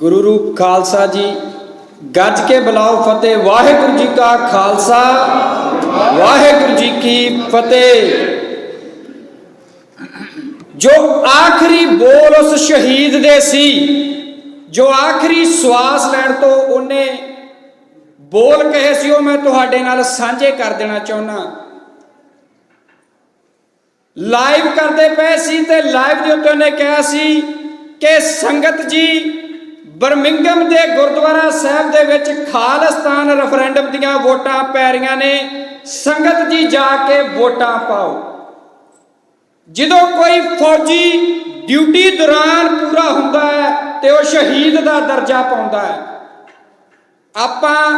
ਗੁਰੂ ਰੂਪ ਖਾਲਸਾ ਜੀ, ਗੱਜ ਕੇ ਬੁਲਾਓ ਫਤਿਹ। ਵਾਹਿਗੁਰੂ ਜੀ ਕਾ ਖਾਲਸਾ, ਵਾਹਿਗੁਰੂ ਜੀ ਕੀ ਫਤਿਹ। ਜੋ ਆਖਰੀ ਬੋਲ ਉਸ ਸ਼ਹੀਦ ਦੇ ਸੀ, ਜੋ ਆਖਰੀ ਸਵਾਸ ਲੈਣ ਤੋਂ ਉਹਨੇ ਬੋਲ ਕਹੇ ਸੀ, ਉਹ ਮੈਂ ਤੁਹਾਡੇ ਨਾਲ ਸਾਂਝੇ ਕਰ ਦੇਣਾ ਚਾਹੁੰਦਾ ਲਾਈਵ ਕਰਦੇ ਪਏ ਸੀ ਤੇ ਲਾਈਵ ਦੇ ਉੱਤੇ ਉਹਨੇ ਕਿਹਾ ਸੀ ਕਿ ਸੰਗਤ ਜੀ ਬਰਮਿੰਗਮ ਦੇ ਗੁਰਦੁਆਰਾ ਸਾਹਿਬ ਦੇ ਵਿੱਚ ਖਾਲਿਸਤਾਨ ਰੈਫਰੈਂਡਮ ਦੀਆਂ ਵੋਟਾਂ ਪੈ ਰਹੀਆਂ ਨੇ। ਸੰਗਤ ਜੀ ਜਾ ਕੇ ਵੋਟਾਂ ਪਾਓ। ਜਦੋਂ ਕੋਈ ਫੌਜੀ ਡਿਊਟੀ ਦੌਰਾਨ ਪੂਰਾ ਹੁੰਦਾ ਹੈ ਤੇ ਉਹ ਸ਼ਹੀਦ ਦਾ ਦਰਜਾ ਪਾਉਂਦਾ ਹੈ। ਆਪਾਂ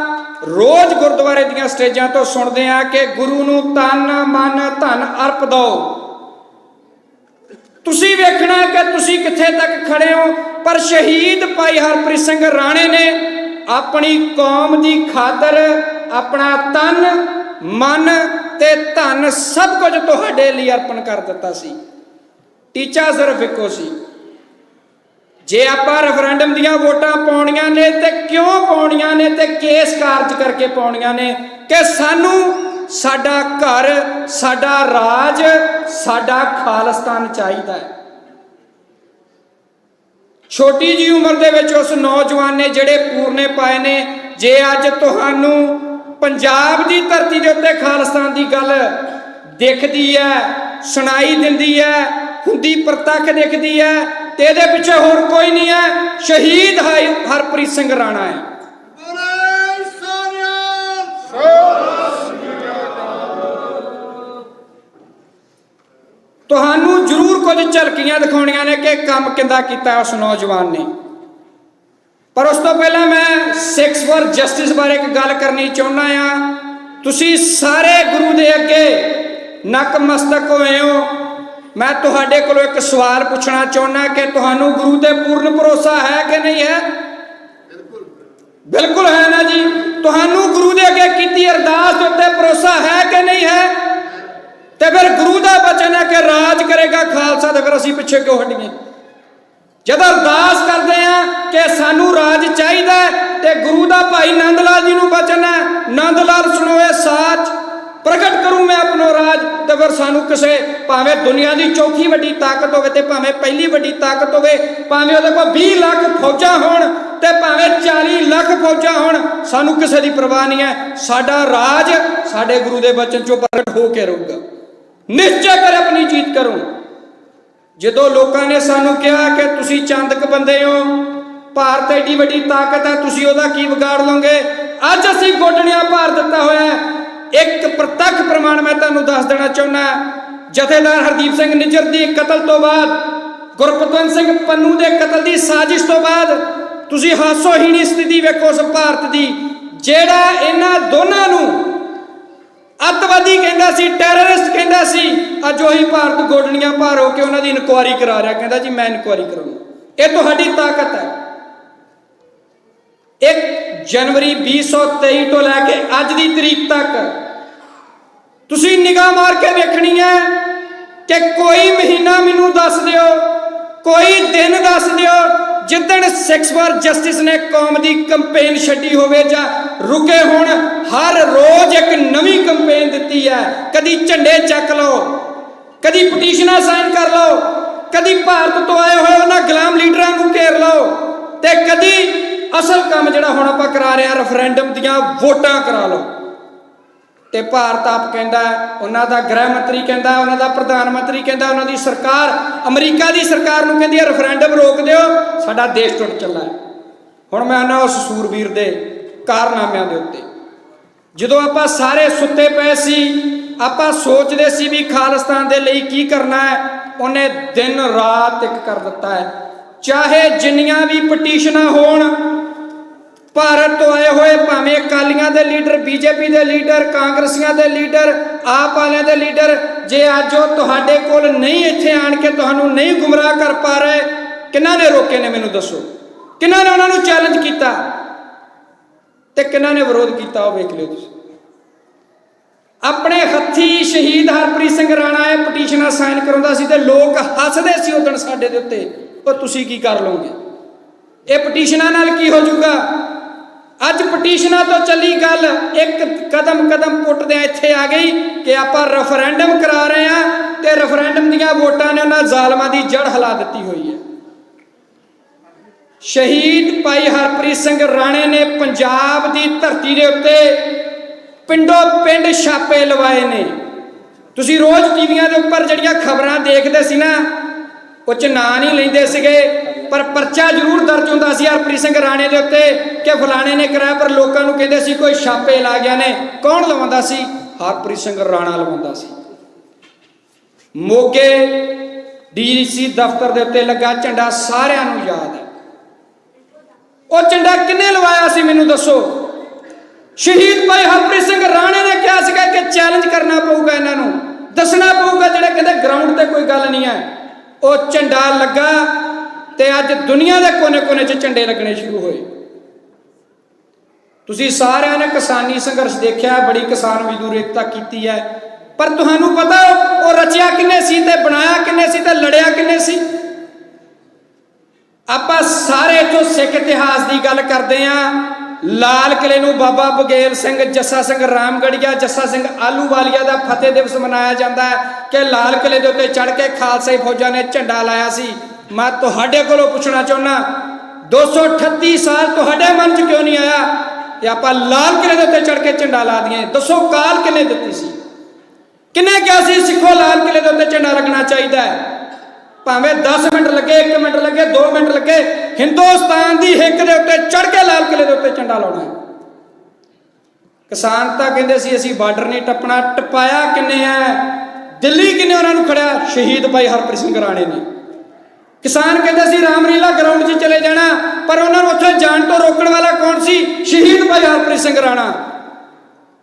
ਰੋਜ਼ ਗੁਰਦੁਆਰੇ ਦੀਆਂ ਸਟੇਜਾਂ ਤੋਂ ਸੁਣਦੇ ਆ ਕਿ ਗੁਰੂ ਨੂੰ ਤਨ, ਮਨ, ਧਨ ਅਰਪ ਦਿਓ। ਤੁਸੀਂ ਵੇਖਣਾ ਕਿ ਤੁਸੀਂ ਕਿੱਥੇ ਤੱਕ ਖੜੇ ਹੋ? ਪਰ ਸ਼ਹੀਦ ਭਾਈ ਹਰਪ੍ਰੀਤ ਸਿੰਘ ਰਾਣੇ ਨੇ ਆਪਣੀ ਕੌਮ ਦੀ ਖਾਤਰ ਆਪਣਾ ਤਨ, ਮਨ ਤੇ ਧਨ ਸਭ ਕੁਝ ਤੁਹਾਡੇ ਲਈ ਅਰਪਣ ਕਰ ਦਿੱਤਾ ਸੀ। ਟੀਚਾ ਸਿਰਫ ਇੱਕੋ ਸੀ। ਜੇ ਆਪਾਂ ਰੈਫਰੈਂਡਮ ਦੀਆਂ ਵੋਟਾਂ ਪਾਉਣੀਆਂ ਨੇ ਤੇ ਕਿਉਂ ਪਾਉਣੀਆਂ ਨੇ ਤੇ ਕੇਸ ਕਾਰਜ ਕਰਕੇ ਪਾਉਣੀਆਂ ਨੇ ਕਿ ਸਾਨੂੰ ਸਾਡਾ ਘਰ, ਸਾਡਾ ਰਾਜ, ਸਾਡਾ ਖਾਲਸਤਾਨ ਚਾਹੀਦਾ ਹੈ। ਛੋਟੀ ਜੀ ਉਮਰ ਦੇ ਵਿੱਚ ਉਸ ਨੌਜਵਾਨ ਨੇ ਜਿਹੜੇ ਪੂਰਨੇ ਪਾਏ ਨੇ, ਜੇ ਅੱਜ ਤੁਹਾਨੂੰ ਪੰਜਾਬ ਦੀ ਧਰਤੀ ਦੇ ਉੱਤੇ ਖਾਲਿਸਤਾਨ ਦੀ ਗੱਲ ਦਿਖਦੀ ਹੈ, ਸੁਣਾਈ ਦਿੰਦੀ ਹੈ, ਹੁੰਦੀ ਪ੍ਰਤੱਖ ਦਿਖਦੀ ਹੈ, ਤੇ ਇਹਦੇ ਪਿੱਛੇ ਹੋਰ ਕੋਈ ਨਹੀਂ ਹੈ, ਸ਼ਹੀਦ ਹਾਈ- ਹਰਪ੍ਰੀਤ ਸਿੰਘ ਰਾਣਾ ਹੈ। ਕੁਝ ਝਲਕੀਆਂ ਦਿਖਾਉਣੀਆਂ ਨੇ ਕਿ ਕੰਮ ਕਿੰਦਾ ਕੀਤਾ ਉਸ ਨੌਜਵਾਨ ਨੇ। ਪਰ ਉਸ ਤੋਂ ਪਹਿਲਾਂ ਮੈਂ 6 ਫॉर ਜਸਟਿਸ ਬਾਰੇ ਇੱਕ ਗੱਲ ਕਰਨੀ ਚਾਹੁੰਦਾ ਆ ਤੁਸੀਂ ਸਾਰੇ ਗੁਰੂ ਦੇ ਅੱਗੇ ਨਕਮਸਤਕ ਹੋਏ ਹੋ। ਮੈਂ ਤੁਹਾਡੇ ਕੋਲੋਂ ਇੱਕ ਸਵਾਲ ਪੁੱਛਣਾ ਚਾਹੁੰਦਾ ਕਿ ਤੁਹਾਨੂੰ ਗੁਰੂ ਤੇ ਪੂਰਨ ਭਰੋਸਾ ਹੈ ਕਿ ਨਹੀਂ ਹੈ? ਬਿਲਕੁਲ ਹੈ ਨਾ ਜੀ। ਤੁਹਾਨੂੰ ਗੁਰੂ ਦੇ ਅੱਗੇ ਕੀਤੀ ਅਰਦਾਸ ਦੇ ਉੱਤੇ ਭਰੋਸਾ ਹੈ ਕਿ ਨਹੀਂ ਹੈ ਤੇ ਫਿਰ ਗੁਰੂ ਦਾ ਬਚਨ ਹੈ ਕਿ ਰਾਜ ਕਰੇਗਾ ਖਾਲਸਾ ਤੇ ਫਿਰ ਅਸੀਂ ਪਿੱਛੇ ਕਿਉਂ ਹਟੀਏ? ਜਦੋਂ ਅਰਦਾਸ ਕਰਦੇ ਆ ਕਿ ਸਾਨੂੰ ਰਾਜ ਚਾਹੀਦਾ ਤੇ ਗੁਰੂ ਦਾ ਭਾਈ ਨੰਦ ਲਾਲ ਜੀ ਨੂੰ ਬਚਨ ਹੈ। ਨੰਦ ਲਾਲ ਸੁਣੋਏ ਸਾਚ। ਪ੍ਰਗਟ ਕਰੂੰ ਮੈਂ ਆਪਣੋ ਰਾਜ ਤੇ ਫਿਰ ਸਾਨੂੰ ਕਿਸੇ ਭਾਵੇਂ ਦੁਨੀਆ ਦੀ ਚੌਥੀ ਵੱਡੀ ਤਾਕਤ ਹੋਵੇ ਤੇ ਭਾਵੇਂ ਪਹਿਲੀ ਵੱਡੀ ਤਾਕਤ ਹੋਵੇ, ਭਾਵੇਂ ਉਹਦੇ ਕੋਲ 20 ਲੱਖ ਫੌਜਾਂ ਹੋਣ ਤੇ ਭਾਵੇਂ 40 ਲੱਖ ਫੌਜਾਂ ਹੋਣ, ਸਾਨੂੰ ਕਿਸੇ ਦੀ ਪਰਵਾਹ ਨਹੀਂ ਹੈ। ਸਾਡਾ ਰਾਜ ਸਾਡੇ ਗੁਰੂ ਦੇ ਬਚਨ ਚੋਂ ਪ੍ਰਗਟ ਹੋ ਕੇ ਰਹੂਗਾ। ਨਿਸ਼ਚੈ ਕਰ ਆਪਣੀ ਜੀਤ ਕਰੋ। ਜਦੋਂ ਲੋਕਾਂ ਨੇ ਸਾਨੂੰ ਕਿਹਾ ਕਿ ਤੁਸੀਂ ਚੰਦਕ ਬੰਦੇ ਹੋ, ਭਾਰਤ ਐਡੀ ਵੱਡੀ ਤਾਕਤ ਹੈ, ਤੁਸੀਂ ਉਹਦਾ ਕੀ ਵਿਗਾੜ ਲਓਗੇ? ਅੱਜ ਅਸੀਂ ਗੋਡਣਿਆਂ ਭਾਰ ਦਿੱਤਾ ਹੋਇਆ ਹੈ। ਇੱਕ ਪ੍ਰਤੱਖ ਪ੍ਰਮਾਣ ਮੈਂ ਤੁਹਾਨੂੰ ਦੱਸ ਦੇਣਾ ਚਾਹੁੰਦਾ ਜਥੇਦਾਰ ਹਰਦੀਪ ਸਿੰਘ ਨਿੱਜਰ ਦੀ ਕਤਲ ਤੋਂ ਬਾਅਦ ਗੁਰਪਤਨ ਸਿੰਘ ਪੰਨੂ ਦੇ ਕਤਲ ਦੀ ਸਾਜ਼ਿਸ਼ ਤੋਂ ਬਾਅਦ, ਤੁਸੀਂ ਹਾਸੋਹੀਣੀ ਸਥਿਤੀ ਵੇਖੋ ਉਸ ਭਾਰਤ ਦੀ, ਜਿਹੜਾ ਇਹਨਾਂ ਦੋਨਾਂ ਨੂੰ ਅੱਤਵਾਦੀ ਕਹਿੰਦਾ ਸੀ, ਟੈਰਰਿਸਟ ਕਹਿੰਦਾ ਸੀ। ਅੱਜ ਉਹੀ ਭਾਰਤ ਗੋਡਣੀਆਂ ਭਾਰ ਹੋ ਕੇ ਉਹਨਾਂ ਦੀ ਇਨਕੁਆਰੀ ਕਰਾ ਰਿਹਾ, ਕਹਿੰਦਾ ਜੀ ਮੈਂ ਇਨਕੁਆਰੀ ਕਰਾਉਣਾ ਇਹ ਤੁਹਾਡੀ ਤਾਕਤ ਹੈ। 1 ਜਨਵਰੀ 2023 ਤੋਂ ਲੈ ਕੇ ਅੱਜ ਦੀ ਤਰੀਕ ਤੱਕ ਤੁਸੀਂ ਨਿਗਾਹ ਮਾਰ ਕੇ ਵੇਖਣੀ ਹੈ ਕਿ ਕੋਈ ਮਹੀਨਾ ਮੈਨੂੰ ਦੱਸ ਦਿਓ, ਕੋਈ ਦਿਨ ਦੱਸ ਦਿਓ ਜਿੱਦਣ 6 ਫॉर ਜਸਟਿਸ ਨੇ ਕੌਮ ਦੀ ਕੰਪੇਨ ਛੱਡੀ ਹੋਵੇ ਜਾਂ ਰੁਕੇ ਹੁਣ, ਹਰ ਰੋਜ਼ ਇੱਕ ਨਵੀਂ ਕੰਪੇਨ ਦਿੱਤੀ ਹੈ। ਕਦੀ ਝੰਡੇ ਚੱਕ ਲਓ, ਕਦੀ ਪਟੀਸ਼ਨਾਂ ਸਾਈਨ ਕਰ ਲਓ, ਕਦੀ ਭਾਰਤ ਤੋਂ ਆਏ ਹੋਏ ਉਹਨਾਂ ਗੁਲਾਮ ਲੀਡਰਾਂ ਨੂੰ ਘੇਰ ਲਓ ਤੇ ਕਦੀ ਅਸਲ ਕੰਮ ਜਿਹੜਾ ਹੁਣ ਆਪਾਂ ਕਰਾ ਰਹੇ ਹਾਂ ਰੈਫਰੈਂਡਮ ਦੀਆਂ ਵੋਟਾਂ ਕਰਾ ਲਓ। ਤੇ ਭਾਰਤ ਆਪ ਕਹਿੰਦਾ ਉਹਨਾਂ ਦਾ ਗ੍ਰਹਿ ਮੰਤਰੀ ਕਹਿੰਦਾ ਉਹਨਾਂ ਦਾ ਪ੍ਰਧਾਨ ਮੰਤਰੀ ਕਹਿੰਦਾ ਉਹਨਾਂ ਦੀ ਸਰਕਾਰ, ਅਮਰੀਕਾ ਦੀ ਸਰਕਾਰ ਨੂੰ ਕਹਿੰਦੀ ਹੈ ਰੈਫਰੈਂਡਮ ਰੋਕ ਦਿਓ, ਸਾਡਾ ਦੇਸ਼ ਟੁੱਟ ਚੱਲਾ ਹੈ। ਹੁਣ ਮੈਂ ਆਨਾ ਉਸ ਸੂਰਬੀਰ ਦੇ ਕਾਰਨਾਮਿਆਂ ਦੇ ਉੱਤੇ। ਜਦੋਂ ਆਪਾਂ ਸਾਰੇ ਸੁੱਤੇ ਪਏ ਸੀ, ਆਪਾਂ ਸੋਚਦੇ ਸੀ ਵੀ ਖਾਲਿਸਤਾਨ ਦੇ ਲਈ ਕੀ ਕਰਨਾ ਹੈ, ਉਹਨੇ ਦਿਨ ਰਾਤ ਇੱਕ ਕਰ ਦਿੱਤਾ ਹੈ। ਚਾਹੇ ਜਿੰਨੀਆਂ ਵੀ ਪਟੀਸ਼ਨਾਂ ਹੋਣ ਭਾਰਤ ਤੋਂ ਆਏ ਹੋਏ ਭਾਵੇਂ ਅਕਾਲੀਆਂ ਦੇ ਲੀਡਰ, ਬੀਜੇਪੀ ਦੇ ਲੀਡਰ, ਕਾਂਗਰਸੀਆਂ ਦੇ ਲੀਡਰ, ਆਪ ਵਾਲਿਆਂ ਦੇ ਲੀਡਰ, ਜੇ ਅੱਜ ਉਹ ਤੁਹਾਡੇ ਕੋਲ ਨਹੀਂ ਇੱਥੇ ਆਣ ਕੇ ਤੁਹਾਨੂੰ ਨਹੀਂ ਗੁੰਮਰਾਹ ਕਰ ਪਾ ਰਹੇ ਕਿਹਨਾਂ ਨੇ ਰੋਕੇ ਨੇ ਮੈਨੂੰ ਦੱਸੋ? ਕਿਹਨਾਂ ਨੇ ਉਹਨਾਂ ਨੂੰ ਚੈਲੰਜ ਕੀਤਾ? ਤੇ ਕਿਹਨਾਂ ਨੇ ਵਿਰੋਧ ਕੀਤਾ, ਉਹ ਵੇਖ ਲਿਓ ਤੁਸੀਂ। ਆਪਣੇ ਹੱਥੀ ਸ਼ਹੀਦ ਹਰਪ੍ਰੀਤ ਸਿੰਘ ਰਾਣਾ ਇਹ ਪਟੀਸ਼ਨਾਂ ਸਾਈਨ ਕਰਾਉਂਦਾ ਸੀ ਤੇ ਲੋਕ ਹੱਸਦੇ ਸੀ ਉਦੋਂ ਸਾਡੇ ਦੇ ਉੱਤੇ। ਉਹ ਤੁਸੀਂ ਕੀ ਕਰ ਲਓਗੇ? ਇਹ ਪਟੀਸ਼ਨਾਂ ਨਾਲ ਕੀ ਹੋ ਜਾਊਗਾ? ਅੱਜ ਪਟੀਸ਼ਨਾਂ ਤੋਂ ਚੱਲੀ ਗੱਲ, ਇੱਕ ਕਦਮ ਕਦਮ ਪੁੱਟਦਿਆਂ ਇੱਥੇ ਆ ਗਈ ਕਿ ਆਪਾਂ ਰੈਫਰੈਂਡਮ ਕਰਾ ਰਹੇ ਆ ਤੇ ਰੈਫਰੈਂਡਮ ਦੀਆਂ ਵੋਟਾਂ ਨੇ ਉਹਨਾਂ ਜ਼ਾਲਮਾਂ ਦੀ ਜੜ ਹਿਲਾ ਦਿੱਤੀ ਹੋਈ ਹੈ। ਸ਼ਹੀਦ ਭਾਈ ਹਰਪ੍ਰੀਤ ਸਿੰਘ ਰਾਣੇ ਨੇ ਪੰਜਾਬ ਦੀ ਧਰਤੀ ਦੇ ਉੱਤੇ ਪਿੰਡੋਂ ਪਿੰਡ ਛਾਪੇ ਲਵਾਏ ਨੇ। ਤੁਸੀਂ ਰੋਜ਼ ਟੀਵੀਆਂ ਦੇ ਉੱਪਰ ਜਿਹੜੀਆਂ ਖਬਰਾਂ ਦੇਖਦੇ ਸੀ ਨਾ, ਉਹ ਚ ਨਾਂ ਨਹੀਂ ਲੈਂਦੇ ਸੀਗੇ। ਪਰ ਪਰਚਾ ਜ਼ਰੂਰ ਦਰਜ ਹੁੰਦਾ ਸੀ ਹਰਪ੍ਰੀਤ ਸਿੰਘ ਰਾਣੇ ਦੇ ਉੱਤੇ ਕਿ ਫਲਾਣੇ ਨੇ ਕਰਾਇਆ, ਪਰ ਲੋਕਾਂ ਨੂੰ ਕਹਿੰਦੇ ਸੀ ਕੋਈ ਛਾਪੇ ਲਾ ਗਿਆ ਨੇ। ਕੌਣ ਲਵਾਉਂਦਾ ਸੀ? ਹਰਪ੍ਰੀਤ ਸਿੰਘ ਰਾਣਾ ਲਵਾਉਂਦਾ ਸੀ। ਮੋਗੇ ਡੀਸੀ ਦਫ਼ਤਰ ਦੇ ਉੱਤੇ ਲੱਗਾ ਝੰਡਾ ਸਾਰਿਆਂ ਨੂੰ ਯਾਦ ਹੈ। ਉਹ ਝੰਡਾ ਕਿੰਨੇ ਲਵਾਇਆ ਸੀ ਮੈਨੂੰ ਦੱਸੋ? ਸ਼ਹੀਦ ਭਾਈ ਹਰਪ੍ਰੀਤ ਸਿੰਘ ਰਾਣੇ ਨੇ ਕਿਹਾ ਸੀਗਾ ਕਿ ਚੈਲੰਜ ਕਰਨਾ ਪਊਗਾ ਇਹਨਾਂ ਨੂੰ। ਦੱਸਣਾ ਪਊਗਾ ਜਿਹੜੇ ਕਹਿੰਦੇ ਗਰਾਊਂਡ ਤੇ ਕੋਈ ਗੱਲ ਨਹੀਂ ਹੈ। ਉਹ ਝੰਡਾ ਲੱਗਾ ਤੇ ਅੱਜ ਦੁਨੀਆ ਦੇ ਕੋਨੇ-ਕੋਨੇ 'ਚ ਝੰਡੇ ਲੱਗਣੇ ਸ਼ੁਰੂ ਹੋਏ। ਤੁਸੀਂ ਸਾਰਿਆਂ ਨੇ ਕਿਸਾਨੀ ਸੰਘਰਸ਼ ਦੇਖਿਆ, ਬੜੀ ਕਿਸਾਨ ਮਜ਼ਦੂਰ ਏਕਤਾ ਕੀਤੀ ਹੈ। ਪਰ ਤੁਹਾਨੂੰ ਪਤਾ, ਉਹ- ਰਚਿਆ ਕਿੰਨੇ ਸੀ ਤੇ ਬਣਾਇਆ ਕਿੰਨੇ ਸੀ ਤੇ ਲੜਿਆ ਕਿੰਨੇ ਸੀ? ਆਪਾਂ ਸਾਰੇ ਇੱਥੋਂ ਸਿੱਖ ਇਤਿਹਾਸ ਦੀ ਗੱਲ ਕਰਦੇ ਆਂ ਲਾਲ ਕਿਲੇ ਨੂੰ ਬਾਬਾ ਬਗੇਲ ਸਿੰਘ, ਜੱਸਾ ਸਿੰਘ ਰਾਮਗੜੀਆ, ਜੱਸਾ ਸਿੰਘ ਆਲੂਵਾਲੀਆ ਦਾ ਫਤਿਹ ਦਿਵਸ ਮਨਾਇਆ ਜਾਂਦਾ ਹੈ ਕਿ ਲਾਲ ਕਿਲੇ ਦੇ ਉੱਤੇ ਚੜ ਕੇ ਖਾਲਸਾਈ ਫੌਜਾਂ ਨੇ ਝੰਡਾ ਲਾਇਆ ਸੀ। ਮੈਂ ਤੁਹਾਡੇ ਕੋਲੋਂ ਪੁੱਛਣਾ ਚਾਹੁੰਦਾ 238 ਸਾਲ ਤੁਹਾਡੇ ਮਨ 'ਚ ਕਿਉਂ ਨਹੀਂ ਆਇਆ? ਕਿ ਆਪਾਂ ਲਾਲ ਕਿਲੇ ਦੇ ਉੱਤੇ ਚੜ ਕੇ ਝੰਡਾ ਲਾ ਦਈਏ। ਦੱਸੋ ਕਾਲ ਕਿੰਨੇ ਦਿੱਤੀ ਸੀ? ਕਿੰਨੇ ਕਿਹਾ ਸੀ, ਸਿੱਖੋ ਲਾਲ ਕਿਲੇ ਦੇ ਉੱਤੇ ਝੰਡਾ ਲੱਗਣਾ ਚਾਹੀਦਾ ਹੈ? ਭਾਵੇਂ 10 ਮਿੰਟ ਲੱਗੇ 1 ਮਿੰਟ ਲੱਗੇ 2 ਮਿੰਟ ਲੱਗੇ, ਹਿੰਦੁਸਤਾਨ ਦੀ ਹਿੱਕ ਦੇ ਉੱਤੇ ਚੜ ਕੇ ਲਾਲ ਕਿਲੇ ਦੇ ਉੱਤੇ ਝੰਡਾ ਲਾਉਣਾ ਕਿਸਾਨ ਤਾਂ ਕਹਿੰਦੇ ਸੀ, ਅਸੀਂ ਬਾਰਡਰ ਨਹੀਂ ਟੱਪਣਾ, ਟਪਾਇਆ ਕਿੰਨੇ ਐ ਦਿੱਲੀ ਕਿੰਨੇ ਉਹਨਾਂ ਨੂੰ ਖੜਿਆ? ਸ਼ਹੀਦ ਭਾਈ ਹਰਪ੍ਰੀਤ ਸਿੰਘ ਰਾਣੇ ਨੇ। ਕਿਸਾਨ ਕਹਿੰਦੇ ਸੀ, ਰਾਮਲੀਲਾ ਗਰਾਊਂਡ 'ਚ ਚਲੇ ਜਾਣਾ, ਪਰ ਉਹਨਾਂ ਨੂੰ ਉੱਥੇ ਜਾਣ ਤੋਂ ਰੋਕਣ ਵਾਲਾ ਕੌਣ ਸੀ? ਸ਼ਹੀਦ ਭਾਈ ਹਰਪ੍ਰੀਤ ਸਿੰਘ ਰਾਣਾ।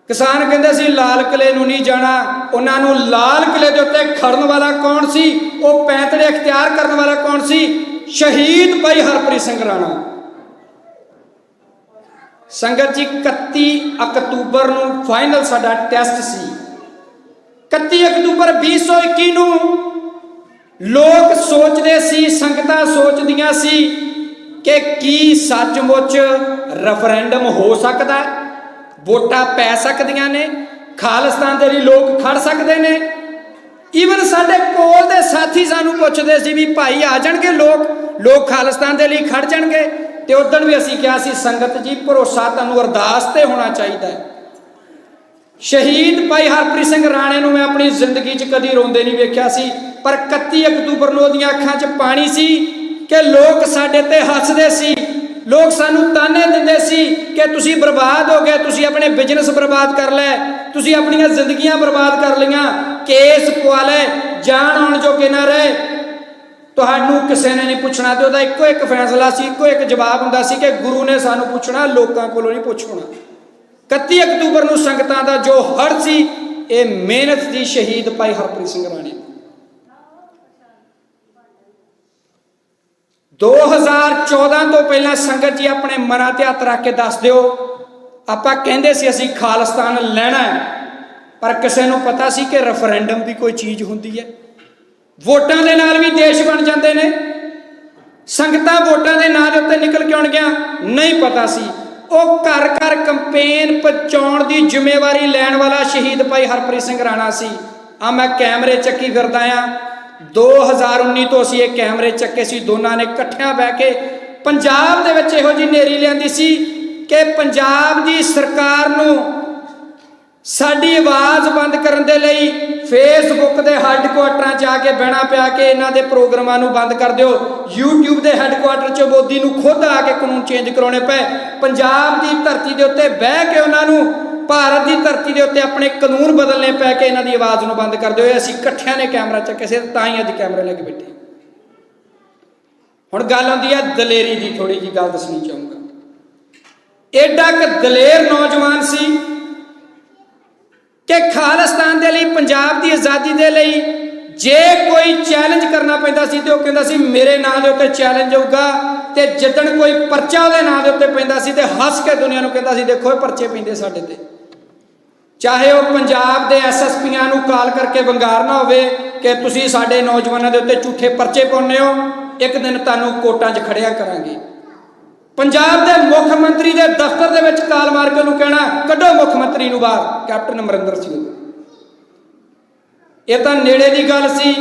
ਕਿਸਾਨ ਕਹਿੰਦੇ ਸੀ, ਲਾਲ ਕਿਲੇ ਨੂੰ ਨਹੀਂ ਜਾਣਾ, ਉਹਨਾਂ ਨੂੰ ਲਾਲ ਕਿਲੇ ਦੇ ਉੱਤੇ ਖੜਨ ਵਾਲਾ ਕੌਣ ਸੀ? ਉਹ ਪੈਂਤੜੇ ਇਖਤਿਆਰ ਕਰਨ ਵਾਲਾ ਕੌਣ ਸੀ? ਸ਼ਹੀਦ ਭਾਈ ਹਰਪ੍ਰੀਤ ਸਿੰਘ ਰਾਣਾ। ਸੰਗਤ ਜੀ 31 ਅਕਤੂਬਰ ਨੂੰ ਫਾਈਨਲ ਸਾਡਾ ਟੈਸਟ ਸੀ। 31 ਅਕਤੂਬਰ 2021 ਨੂੰ ਲੋਕ ਸੋਚਦੇ ਸੀ, ਸੰਗਤਾਂ ਸੋਚਦੀਆਂ ਸੀ ਕਿ ਕੀ ਸੱਚਮੁੱਚ ਰੈਫਰੈਂਡਮ ਹੋ ਸਕਦਾ ਵੋਟਾਂ ਪੈ ਸਕਦੀਆਂ ਨੇ, ਖਾਲਿਸਤਾਨ ਦੇ ਲਈ ਲੋਕ ਖੜ ਸਕਦੇ ਨੇ। ਈਵਨ ਸਾਡੇ ਕੋਲ ਦੇ ਸਾਥੀ ਸਾਨੂੰ ਪੁੱਛਦੇ ਸੀ ਵੀ ਭਾਈ ਆ ਜਾਣਗੇ ਲੋਕ ਲੋਕ ਖਾਲਿਸਤਾਨ ਦੇ ਲਈ ਖੜ ਜਾਣਗੇ। ਤੇ ਉਦੋਂ ਵੀ ਅਸੀਂ ਕਿਹਾ ਸੀ, ਸੰਗਤ ਜੀ, ਭਰੋਸਾ ਤੁਹਾਨੂੰ ਅਰਦਾਸ ਤੇ ਹੋਣਾ ਚਾਹੀਦਾ ਹੈ। ਸ਼ਹੀਦ ਭਾਈ ਹਰਪ੍ਰੀਤ ਸਿੰਘ ਰਾਣੇ ਨੂੰ ਮੈਂ ਆਪਣੀ ਜ਼ਿੰਦਗੀ 'ਚ ਕਦੀ ਰੋਂਦੇ ਨਹੀਂ ਵੇਖਿਆ ਸੀ। ਪਰ 31 ਅਕਤੂਬਰ ਨੂੰ ਉਹਦੀਆਂ ਅੱਖਾਂ 'ਚ ਪਾਣੀ ਸੀ ਕਿ ਲੋਕ ਸਾਡੇ ਤੇ ਹੱਸਦੇ ਸੀ, ਲੋਕ ਸਾਨੂੰ ਤਾਨੇ ਦਿੰਦੇ ਸੀ ਕਿ ਤੁਸੀਂ ਬਰਬਾਦ ਹੋ ਗਏ, ਤੁਸੀਂ ਆਪਣੇ ਬਿਜ਼ਨਸ ਬਰਬਾਦ ਕਰ ਲਏ ਤੁਸੀਂ ਆਪਣੀਆਂ ਜ਼ਿੰਦਗੀਆਂ ਬਰਬਾਦ ਕਰ ਲਈਆਂ, ਕੇਸ ਪਵਾ ਲਏ ਜਾਨ ਆਉਣ ਜੋਗੇ ਨਾ ਰਹੇ। ਤੁਹਾਨੂੰ ਕਿਸੇ ਨੇ ਨਹੀਂ ਪੁੱਛਣਾ ਤੇ ਉਹਦਾ ਇੱਕੋ ਇੱਕ ਫੈਸਲਾ ਸੀ, ਇੱਕੋ ਇੱਕ ਜਵਾਬ ਹੁੰਦਾ ਸੀ ਕਿ ਗੁਰੂ ਨੇ ਸਾਨੂੰ ਪੁੱਛਣਾ, ਲੋਕਾਂ ਕੋਲੋਂ ਨਹੀਂ ਪੁੱਛਣਾ 31 ਅਕਤੂਬਰ ਨੂੰ ਸੰਗਤਾਂ ਦਾ ਜੋ ਹੜ ਸੀ, ਇਹ ਮਿਹਨਤ ਦੀ ਸ਼ਹੀਦ ਭਾਈ ਹਰਪ੍ਰੀਤ ਸਿੰਘ ਰਾਣੀ 2014 ਤੋਂ ਪਹਿਲਾਂ ਸੰਗਤ ਜੀ ਆਪਣੇ ਮਨਾਂ ਤੇ ਹੱਥ ਰੱਖ ਕੇ ਦੱਸ ਦਿਓ, ਆਪਾਂ ਕਹਿੰਦੇ ਸੀ ਅਸੀਂ ਖਾਲਿਸਤਾਨ ਲੈਣਾ ਹੈ, ਪਰ ਕਿਸੇ ਨੂੰ ਪਤਾ ਸੀ ਕਿ ਰੈਫਰੈਂਡਮ ਵੀ ਕੋਈ ਚੀਜ਼ ਹੁੰਦੀ ਹੈ। ਵੋਟਾਂ ਦੇ ਨਾਲ ਵੀ ਦੇਸ਼ ਬਣ ਜਾਂਦੇ ਨੇ। ਸੰਗਤਾਂ ਵੋਟਾਂ ਦੇ ਨਾਂ ਦੇ ਉੱਤੇ ਨਿਕਲ ਕੇ ਆਉਣਗੀਆਂ, ਨਹੀਂ ਪਤਾ ਸੀ। ਉਹ ਘਰ ਘਰ ਕੰਪੇਨ ਪਹੁੰਚਾਉਣ ਦੀ ਜ਼ਿੰਮੇਵਾਰੀ ਲੈਣ ਵਾਲਾ ਸ਼ਹੀਦ ਭਾਈ ਹਰਪ੍ਰੀਤ ਸਿੰਘ ਰਾਣਾ ਸੀ। ਆ ਮੈਂ ਕੈਮਰੇ ਚੱਕੀ ਫਿਰਦਾ ਆ 2019 ਤੋਂ ਅਸੀਂ ਇਹ ਕੈਮਰੇ ਚੱਕੇ ਸੀ, ਦੋਨਾਂ ਨੇ ਇਕੱਠਿਆਂ ਬਹਿ ਕੇ ਪੰਜਾਬ ਦੇ ਵਿੱਚ ਇਹੋ ਜਿਹੀ ਨੇਰੀ ਲਿਆਂਦੀ ਸੀ ਕਿ ਪੰਜਾਬ ਦੀ ਸਰਕਾਰ ਨੂੰ ਸਾਡੀ ਆਵਾਜ਼ ਬੰਦ ਕਰਨ ਦੇ ਲਈ ਫੇਸਬੁੱਕ ਦੇ ਹੈੱਡਕੁਆਟਰਾਂ 'ਚ ਆ ਕੇ ਬਹਿਣਾ ਪਿਆ ਕਿ ਇਹਨਾਂ ਦੇ ਪ੍ਰੋਗਰਾਮਾਂ ਨੂੰ ਬੰਦ ਕਰ ਦਿਓ। YouTube ਦੇ ਹੈੱਡਕੁਆਟਰ 'ਚ ਮੋਦੀ ਨੂੰ ਖੁਦ ਆ ਕੇ ਕਾਨੂੰਨ ਚੇਂਜ ਕਰਾਉਣੇ ਪਏ। ਪੰਜਾਬ ਦੀ ਧਰਤੀ ਦੇ ਉੱਤੇ ਬਹਿ ਕੇ ਉਹਨਾਂ ਨੂੰ ਭਾਰਤ ਦੀ ਧਰਤੀ ਦੇ ਉੱਤੇ ਆਪਣੇ ਕਾਨੂੰਨ ਬਦਲਨੇ ਪੈ ਕੇ ਇਹਨਾਂ ਦੀ ਆਵਾਜ਼ ਨੂੰ ਬੰਦ ਕਰਦੇ ਹੋਏ ਅਸੀਂ ਇਕੱਠਿਆਂ ਨੇ ਕੈਮਰਾ ਚੱਕੇ ਸੀ ਤਾਂ ਹੀ ਅੱਜ ਕੈਮਰਾ ਲੈ ਕੇ ਬੈਠੇ ਹੁਣ ਗੱਲ ਆਉਂਦੀ ਹੈ ਦਲੇਰੀ ਦੀ ਥੋੜੀ ਜੀ ਗੱਲ ਦੱਸਣੀ ਚਾਹੂੰਗਾ। ਐਡਾ ਕਿ ਦਲੇਰ ਨੌਜਵਾਨ ਸੀ ਕਿ ਖਾਲਿਸਤਾਨ ਦੇ ਲਈ, ਪੰਜਾਬ ਦੀ ਆਜ਼ਾਦੀ ਦੇ ਲਈ ਜੇ ਕੋਈ ਚੈਲੰਜ ਕਰਨਾ ਪੈਂਦਾ ਸੀ ਤੇ ਉਹ ਕਹਿੰਦਾ ਸੀ, ਮੇਰੇ ਨਾਂ ਦੇ ਉੱਤੇ ਚੈਲੰਜ ਹੋਊਗਾ ਤੇ ਜਿੱਦਣ ਕੋਈ ਪਰਚਾ ਉਹਦੇ ਨਾਂ ਦੇ ਉੱਤੇ ਪੈਂਦਾ ਸੀ ਤੇ ਹੱਸ ਕੇ ਦੁਨੀਆ ਨੂੰ ਕਹਿੰਦਾ ਸੀ, ਦੇਖੋ ਇਹ ਪਰਚੇ ਪੈਂਦੇ ਸਾਡੇ ਤੇ। ਚਾਹੇ ਉਹ ਪੰਜਾਬ ਦੇ ਐਸਐਸਪੀਆਂ ਨੂੰ ਕਾਲ ਕਰਕੇ ਵੰਗਾਰਨਾ ਹੋਵੇ ਕਿ ਤੁਸੀਂ ਸਾਡੇ ਨੌਜਵਾਨਾਂ ਦੇ ਉੱਤੇ ਝੂਠੇ ਪਰਚੇ ਪਾਉਂਦੇ ਹੋ, ਇੱਕ ਦਿਨ ਤੁਹਾਨੂੰ ਕੋਟਾਂ 'ਚ ਖੜਿਆ ਕਰਾਂਗੇ। ਪੰਜਾਬ ਦੇ ਮੁੱਖ ਮੰਤਰੀ ਦੇ ਦਫ਼ਤਰ ਦੇ ਵਿੱਚ ਕਾਲ ਮਾਰ ਕੇ ਉਹਨੂੰ ਕਹਿਣਾ, ਕੱਢੋ ਮੁੱਖ ਮੰਤਰੀ ਨੂੰ ਬਾਹਰ। ਕੈਪਟਨ ਅਮਰਿੰਦਰ ਸਿੰਘ ਇਹ ਤਾਂ ਨੇੜੇ ਦੀ ਗੱਲ ਸੀ।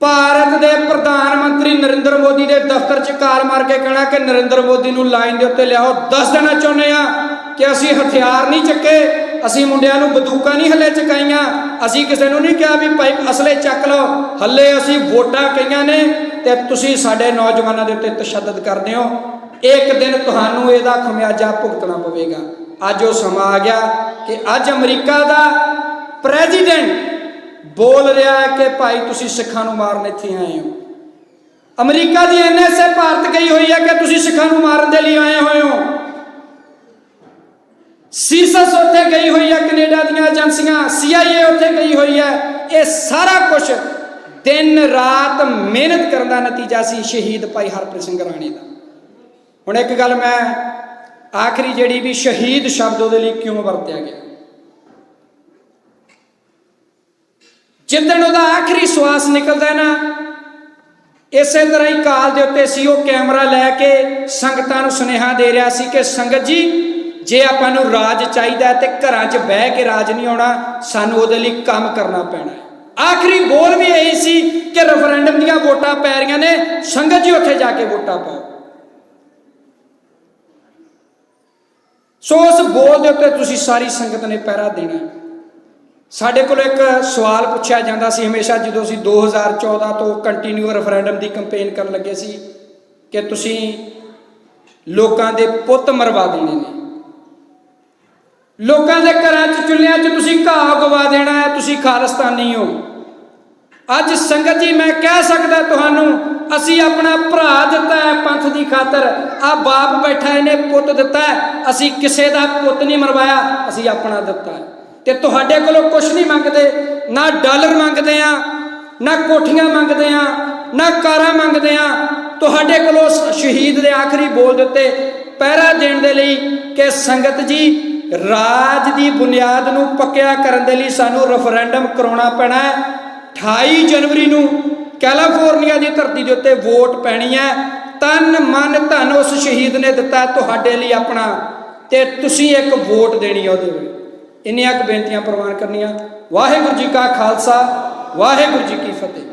ਭਾਰਤ ਦੇ ਪ੍ਰਧਾਨ ਮੰਤਰੀ ਨਰਿੰਦਰ ਮੋਦੀ ਦੇ ਦਫ਼ਤਰ 'ਚ ਕਾਲ ਮਾਰ ਕੇ ਕਹਿਣਾ ਕਿ ਨਰਿੰਦਰ ਮੋਦੀ ਨੂੰ ਲਾਈਨ ਦੇ ਉੱਤੇ ਲਿਆਓ। ਦੱਸ ਦੇਣਾ ਚਾਹੁੰਦੇ ਆ ਕਿ ਅਸੀਂ ਹਥਿਆਰ ਨਹੀਂ ਚੱਕੇ। ਅਸੀਂ ਮੁੰਡਿਆਂ ਨੂੰ ਬੰਦੂਕਾਂ ਨਹੀਂ ਹੱਲੇ ਚਕਾਈਆਂ। ਅਸੀਂ ਕਿਸੇ ਨੂੰ ਨਹੀਂ ਕਿਹਾ ਵੀ ਭਾਈ ਅਸਲੇ ਚੱਕ ਲਓ। ਹੱਲੇ ਅਸੀਂ ਵੋਟਾਂ ਕਈਆਂ ਨੇ ਤੇ ਤੁਸੀਂ ਸਾਡੇ ਨੌਜਵਾਨਾਂ ਦੇ ਉੱਤੇ ਤਸ਼ੱਦਦ ਕਰਦੇ ਹੋ। ਇੱਕ ਦਿਨ ਤੁਹਾਨੂੰ ਇਹਦਾ ਖਮਿਆਜਾ ਭੁਗਤਣਾ ਪਵੇਗਾ। ਅੱਜ ਉਹ ਸਮਾਂ ਆ ਗਿਆ ਕਿ ਅੱਜ ਅਮਰੀਕਾ ਦਾ ਪ੍ਰੈਜ਼ੀਡੈਂਟ ਬੋਲ ਰਿਹਾ ਹੈ ਕਿ ਭਾਈ ਤੁਸੀਂ ਸਿੱਖਾਂ ਨੂੰ ਮਾਰਨ ਇੱਥੇ ਆਏ ਹੋ। ਅਮਰੀਕਾ ਦੀ ਐਨਐਸਏ ਭਾਰਤ ਗਈ ਹੋਈ ਹੈ ਕਿ ਤੁਸੀਂ ਸਿੱਖਾਂ ਨੂੰ ਮਾਰਨ ਦੇ ਲਈ ਆਏ ਹੋਏ ਹੋ। ਸੀਸਸ ਉੱਥੇ ਗਈ ਹੋਈ ਹੈ, ਕੈਨੇਡਾ ਦੀਆਂ ਏਜੰਸੀਆਂ ਸੀਆਈਏ ਉੱਥੇ ਗਈ ਹੋਈ ਹੈ। ਇਹ ਸਾਰਾ ਕੁਝ ਦਿਨ ਰਾਤ ਮਿਹਨਤ ਕਰਨ ਦਾ ਨਤੀਜਾ ਸੀ ਸ਼ਹੀਦ ਭਾਈ ਹਰਪ੍ਰੀਤ ਸਿੰਘ ਰਾਣੇ ਦਾ। ਹੁਣ ਇੱਕ ਗੱਲ ਮੈਂ ਆਖਰੀ ਜਿਹੜੀ ਵੀ ਸ਼ਹੀਦ ਸ਼ਬਦ ਉਹਦੇ ਲਈ ਕਿਉਂ ਵਰਤਿਆ ਗਿਆ? ਜਿੱਦਣ ਉਹਦਾ ਆਖਰੀ ਸਵਾਸ ਨਿਕਲਦਾ ਹੈ ਨਾ, ਇਸੇ ਤਰ੍ਹਾਂ ਹੀ ਕਾਲ ਦੇ ਉੱਤੇ ਸੀ, ਉਹ ਕੈਮਰਾ ਲੈ ਕੇ ਸੰਗਤਾਂ ਨੂੰ ਸੁਨੇਹਾ ਦੇ ਰਿਹਾ ਸੀ ਕਿ ਸੰਗਤ ਜੀ ਜੇ ਆਪਾਂ ਨੂੰ ਰਾਜ ਚਾਹੀਦਾ ਹੈ ਤੇ ਘਰਾਂ 'ਚ ਬਹਿ ਕੇ ਰਾਜ ਨਹੀਂ ਆਉਣਾ, ਸਾਨੂੰ ਉਹਦੇ ਲਈ ਕੰਮ ਕਰਨਾ ਪੈਣਾ ਆਖਰੀ ਬੋਲ ਵੀ ਇਹੀ ਸੀ ਕਿ ਰੈਫਰੈਂਡਮ ਦੀਆਂ ਵੋਟਾਂ ਪੈ ਰਹੀਆਂ ਨੇ, ਸੰਗਤ ਜੀ ਉੱਥੇ ਜਾ ਕੇ ਵੋਟਾਂ ਪਾਓ। ਸੋ ਉਸ ਬੋਲ ਦੇ ਉੱਤੇ ਤੁਸੀਂ ਸਾਰੀ ਸੰਗਤ ਨੇ ਪਹਿਰਾ ਦੇਣਾ ਸਾਡੇ ਕੋਲ ਇੱਕ ਸਵਾਲ ਪੁੱਛਿਆ ਜਾਂਦਾ ਸੀ ਹਮੇਸ਼ਾ ਜਦੋਂ ਅਸੀਂ 2014 ਤੋਂ ਕੰਟੀਨਿਊ ਰੈਫਰੈਂਡਮ ਦੀ ਕੈਂਪੇਨ ਕਰਨ ਲੱਗੇ ਸੀ ਕਿ ਤੁਸੀਂ ਲੋਕਾਂ ਦੇ ਪੁੱਤ ਮਰਵਾ ਦੇਣੇ ਨੇ। ਲੋਕਾਂ ਦੇ ਘਰਾਂ 'ਚ ਚੁੱਲ੍ਹਿਆਂ 'ਚ ਤੁਸੀਂ ਘਾਹ ਗਵਾ ਦੇਣਾ ਹੈ, ਤੁਸੀਂ ਖਾਲਿਸਤਾਨੀ ਹੋ। ਅੱਜ ਸੰਗਤ ਜੀ, ਮੈਂ ਕਹਿ ਸਕਦਾ ਤੁਹਾਨੂੰ, ਅਸੀਂ ਆਪਣਾ ਭਰਾ ਦਿੱਤਾ ਹੈ ਪੰਥ ਦੀ ਖਾਤਰ। ਆ ਬਾਪ ਬੈਠਾ ਇਹਨੇ ਪੁੱਤ ਦਿੱਤਾ ਅਸੀਂ ਕਿਸੇ ਦਾ ਪੁੱਤ ਨਹੀਂ ਮਰਵਾਇਆ, ਅਸੀਂ ਆਪਣਾ ਦਿੱਤਾ ਤੇ ਤੁਹਾਡੇ ਕੋਲੋਂ ਕੁਝ ਨਹੀਂ ਮੰਗਦੇ, ਨਾ ਡਾਲਰ ਮੰਗਦੇ ਆ, ਨਾ ਕੋਠੀਆਂ ਮੰਗਦੇ ਆ, ਨਾ ਕਾਰਾਂ ਮੰਗਦੇ ਆ। ਤੁਹਾਡੇ ਕੋਲੋਂ ਸ਼ਹੀਦ ਦੇ ਆਖਰੀ ਬੋਲ ਦਿੱਤੇ, ਪਹਿਰਾ ਦੇਣ ਦੇ ਲਈ ਕਿ ਸੰਗਤ ਜੀ ਰਾਜ ਦੀ ਬੁਨਿਆਦ ਨੂੰ ਪੱਕਿਆ ਕਰਨ ਦੇ ਲਈ ਸਾਨੂੰ ਰੈਫਰੈਂਡਮ ਕਰਾਉਣਾ ਪੈਣਾ ਹੈ। 28 ਜਨਵਰੀ ਨੂੰ ਕੈਲੀਫੋਰਨੀਆ ਦੀ ਧਰਤੀ ਦੇ ਉੱਤੇ ਵੋਟ ਪੈਣੀ ਹੈ। ਤਨ, ਮਨ, ਧਨ ਉਸ ਸ਼ਹੀਦ ਨੇ ਦਿੱਤਾ ਤੁਹਾਡੇ ਲਈ ਆਪਣਾ ਤੇ ਤੁਸੀਂ ਇੱਕ ਵੋਟ ਦੇਣੀ ਹੈ ਉਹਦੇ ਵਿੱਚ ਇੰਨੀਆਂ ਕੁ ਬੇਨਤੀਆਂ ਪ੍ਰਵਾਨ ਕਰਨੀਆਂ। ਵਾਹਿਗੁਰੂ ਜੀ ਕਾ ਖਾਲਸਾ, ਵਾਹਿਗੁਰੂ ਜੀ ਕੀ ਫਤਿਹ।